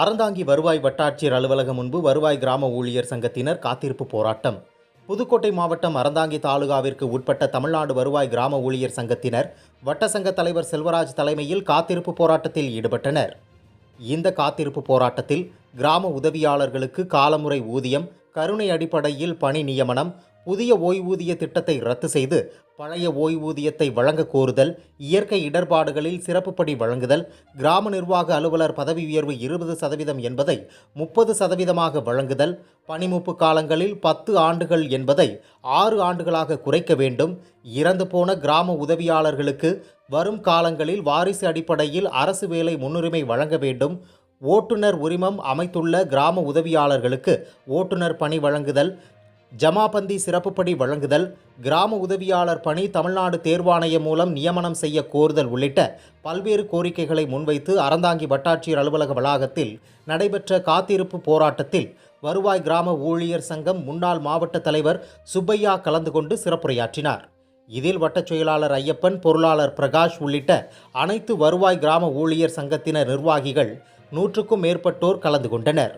அறந்தாங்கி வருவாய் வட்டாட்சியர் அலுவலகம் முன்பு வருவாய் கிராம ஊழியர் சங்கத்தினர் காத்திருப்பு போராட்டம். புதுக்கோட்டை மாவட்டம் அறந்தாங்கி தாலுகாவிற்கு உட்பட்ட தமிழ்நாடு வருவாய் கிராம ஊழியர் சங்கத்தினர் வட்ட சங்க தலைவர் செல்வராஜ் தலைமையில் காத்திருப்பு போராட்டத்தில் ஈடுபட்டனர். இந்த காத்திருப்பு போராட்டத்தில் கிராம உதவியாளர்களுக்கு காலமுறை ஊதியம் கருணை அடிப்படையில் பணி நியமனம் புதிய ஓய்வூதிய திட்டத்தை ரத்து செய்து பழைய ஓய்வூதியத்தை வழங்க கோருதல் இயற்கை இடர்பாடுகளில் சிறப்புப்படி வழங்குதல் கிராம நிர்வாக அலுவலர் பதவி உயர்வு இருபது சதவீதம் என்பதை முப்பது சதவீதமாக வழங்குதல் பனிமுப்பு காலங்களில் பத்து ஆண்டுகள் என்பதை ஆறு ஆண்டுகளாக குறைக்க வேண்டும். இறந்து போன கிராம உதவியாளர்களுக்கு வரும் காலங்களில் வாரிசு அடிப்படையில் அரசு வேலை முன்னுரிமை வழங்க வேண்டும். ஓட்டுநர் உரிமம் அமைத்துள்ள கிராம உதவியாளர்களுக்கு ஓட்டுநர் பணி வழங்குதல் ஜமாபந்தி சிறப்புப்படி வழங்குதல் கிராம உதவியாளர் பணி தமிழ்நாடு தேர்வாணையம் மூலம் நியமனம் செய்ய கோருதல் உள்ளிட்ட பல்வேறு கோரிக்கைகளை முன்வைத்து அறந்தாங்கி வட்டாட்சியர் அலுவலக வளாகத்தில் நடைபெற்ற காத்திருப்பு போராட்டத்தில் வருவாய் கிராம ஊழியர் சங்கம் முன்னாள் மாவட்ட தலைவர் சுப்பையா கலந்து கொண்டு சிறப்புரையாற்றினார். இதில் வட்டச் செயலாளர் ஐயப்பன் பொருளாளர் பிரகாஷ் உள்ளிட்ட அனைத்து வருவாய் கிராம ஊழியர் சங்கத்தினர் நிர்வாகிகள் நூற்றுக்கும் மேற்பட்டோர் கலந்து கொண்டனர்.